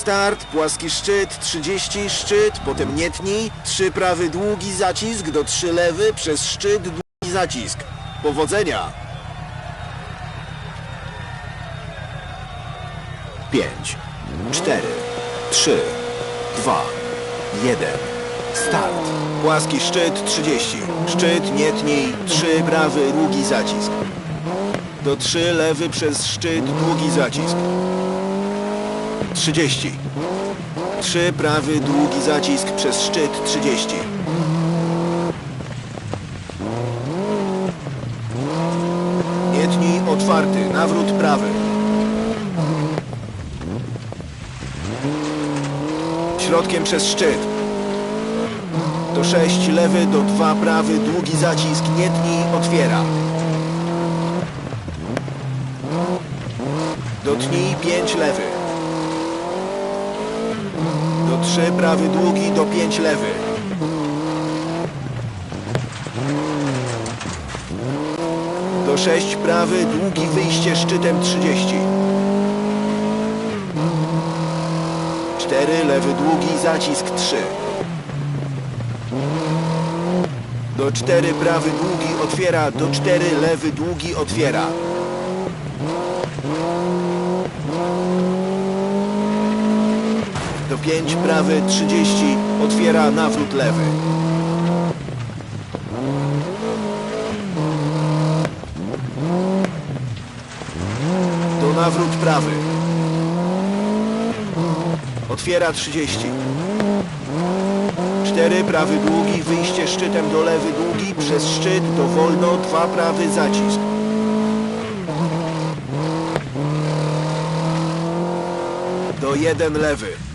Start, płaski szczyt, 30, szczyt, potem nie tnij, 3 prawy, długi zacisk, do 3 lewy, przez szczyt, długi zacisk. Powodzenia! 5, 4, 3, 2, 1. Start. Płaski szczyt 30. Szczyt nie tnij. 3 prawy, długi zacisk. Do 3 lewy przez szczyt, długi zacisk. 30. 3 prawy, długi zacisk przez szczyt 30. Nie tnij, otwarty, nawrót prawy. Środkiem przez szczyt. Do 6 lewy, do 2 prawy, długi zacisk, tnij, otwiera. Do tnij 5 lewy. Do 3 prawy, długi, do 5 lewy. Do 6 prawy, długi, wyjście szczytem 30. 4 lewy, długi, zacisk 3. Do 4 prawy długi otwiera, do 4 lewy długi otwiera. 5 prawy 30 otwiera nawrót lewy. Do nawrót prawy. Otwiera 30. 4 prawy długi, wyjście szczytem do lewy długi, przez szczyt do wolno, 2 prawy zacisk. Do 1 lewy.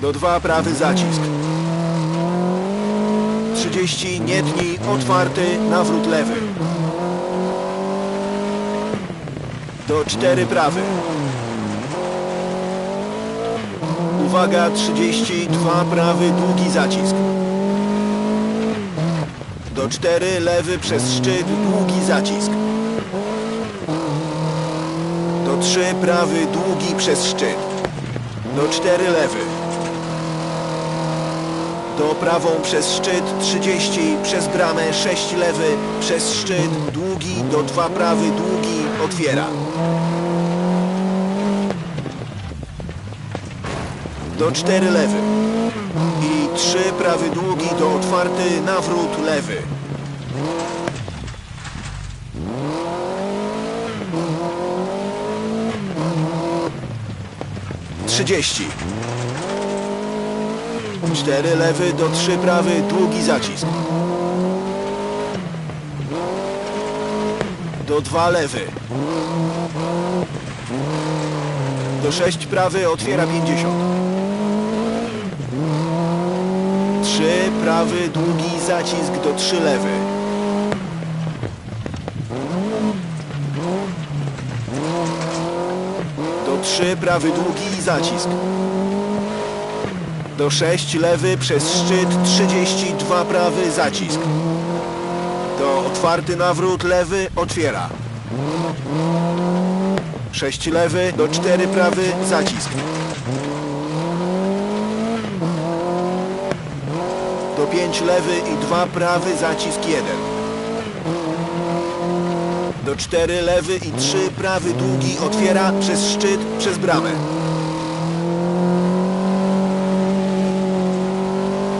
Do 2 prawy zacisk. 30 nie tnij, otwarty, nawrót lewy. Do 4 prawy. Uwaga, 32 prawy, długi zacisk. Do 4 lewy przez szczyt, długi zacisk. 3 prawy, długi przez szczyt. Do 4 lewy. Do prawą przez szczyt 30, przez bramę 6 lewy, przez szczyt długi, do 2 prawy, długi, otwiera. do 4 lewy i 3 prawy długi do otwarty nawrót lewy. Trzydzieści. Cztery lewy do trzy prawy, długi zacisk. Do dwa lewy. Do sześć prawy otwiera pięćdziesiąt. Trzy prawy, długi zacisk do trzy lewy. Do trzy prawy, długi i zacisk. Do sześć lewy przez szczyt 32 prawy zacisk. Do otwarty nawrót lewy otwiera. Sześć lewy do cztery prawy zacisk. Do 5 lewy i 2 prawy, zacisk 1. Do 4 lewy i 3 prawy, długi, otwiera przez szczyt, przez bramę.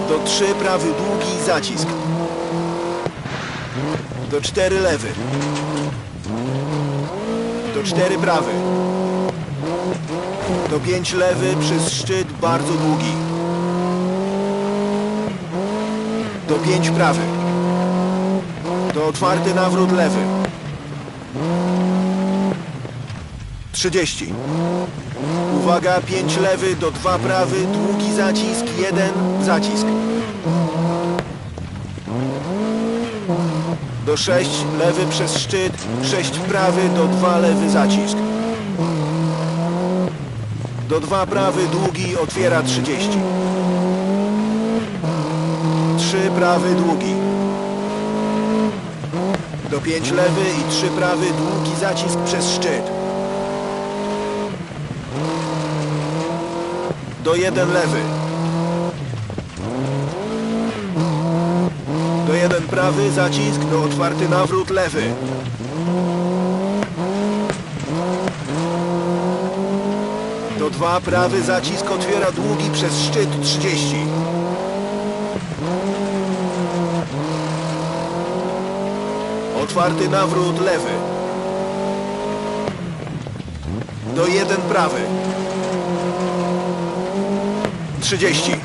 Do 3 prawy, długi, zacisk. Do 4 lewy. Do 4 prawy. Do 5 lewy, przez szczyt, bardzo długi. Do 5 prawy. Do otwarty nawrót lewy. 30. Uwaga, 5 lewy do 2 prawy, długi zacisk, 1 zacisk. Do 6 lewy przez szczyt, 6 prawy do 2 lewy zacisk. Do 2 prawy długi otwiera 30. 3 prawy długi. Do 5 lewy i 3 prawy długi zacisk przez szczyt. Do jeden lewy. Do jeden prawy, zacisk, do otwarty nawrót lewy. Do dwa prawy, zacisk, otwiera długi przez szczyt 30. Otwarty nawrót lewy. Do jeden prawy. 30.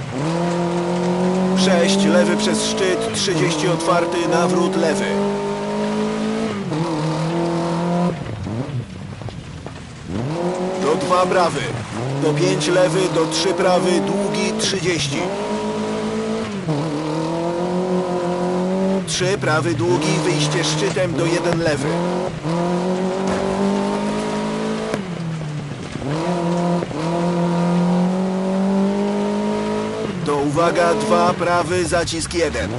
6 lewy przez szczyt, 30 otwarty, nawrót lewy. Do 2 prawy. Do 5 lewy, do 3 prawy, długi 30. 3 prawy, długi, wyjście szczytem do 1 lewy. To uwaga, 2 prawy, zacisk 1.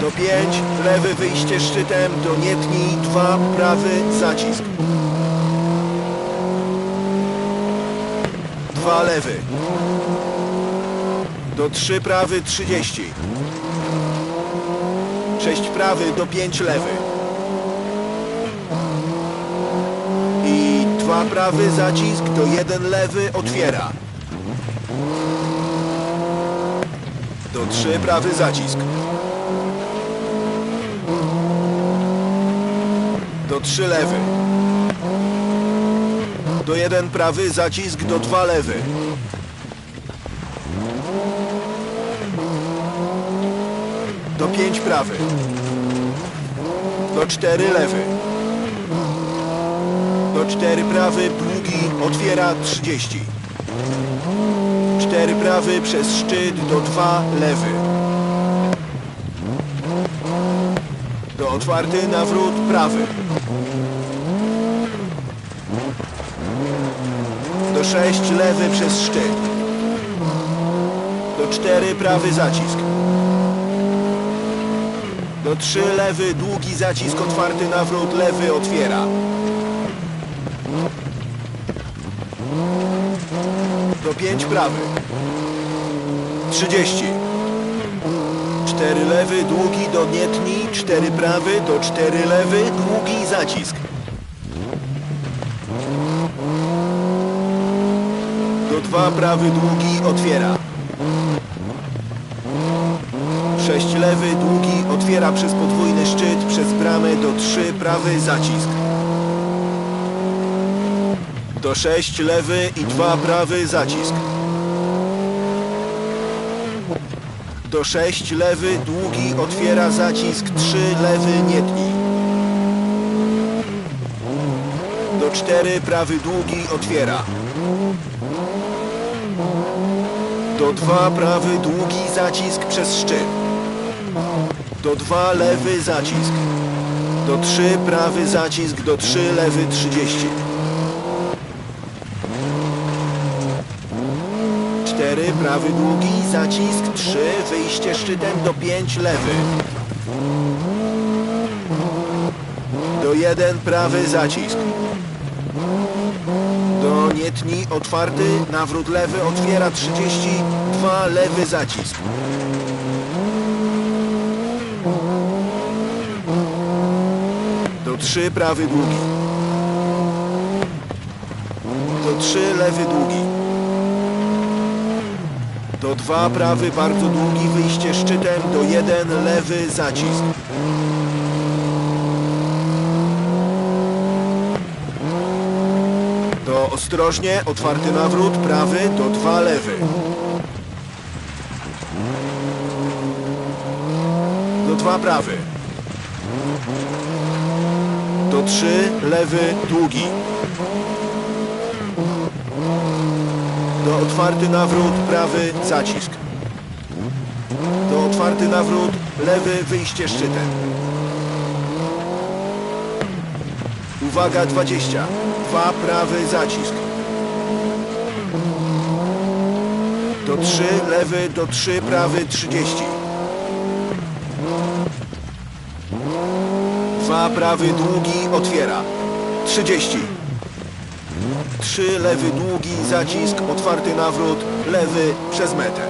Do 5, lewy wyjście szczytem, do nie tnij, 2 prawy, zacisk. 2 lewy. Do 3 prawy, 30. 6 prawy, do 5 lewy. 2 prawy, zacisk, do 1 lewy, otwiera. Do 3 prawy, zacisk. Do 3 lewy. Do 1 prawy, zacisk, do 2 lewy. Do 5 prawy. Do 4 lewy. Do 4 prawy, długi, otwiera 30. 4 prawy przez szczyt, do 2 lewy. Do otwarty nawrót prawy. Do 6 lewy przez szczyt. Do 4 prawy zacisk. Do 3 lewy, długi zacisk, otwarty nawrót, lewy otwiera. Do 5 prawy. 30. 4 lewy, długi do nietni, 4 prawy, do 4 lewy, długi zacisk. Do 2 prawy, długi otwiera. 6 lewy, długi, otwiera przez podwójny szczyt, przez bramę do 3 prawy, zacisk. Do 6 lewy i 2 prawy, zacisk. Do 6 lewy, długi, otwiera zacisk, 3 lewy, nie tnij. Do 4 prawy, długi, otwiera. Do 2 prawy, długi, zacisk przez szczyt. Do 2 lewy, zacisk. Do 3 prawy, zacisk, do 3 lewy, 30. 4 prawy, długi, zacisk, 3 wyjście szczytem, do 5 lewy. Do 1 prawy, zacisk. Do nietni, otwarty, nawrót lewy, otwiera 30, 2 lewy, zacisk. Do 3 prawy długi. Do 3 lewy długi. Do 2 prawy bardzo długi wyjście szczytem. Do 1 lewy zacisk. Do ostrożnie otwarty nawrót prawy do 2 lewy. Do 2 prawy. Do 3 lewy długi. Do otwarty nawrót, prawy zacisk. Do otwarty nawrót, lewy wyjście szczytem. Uwaga 20. Dwa prawy zacisk. Do 3 lewy, do 3 prawy 30. Dwa prawy długi otwiera. 30. 3, lewy długi, zacisk, otwarty nawrót, lewy przez metę.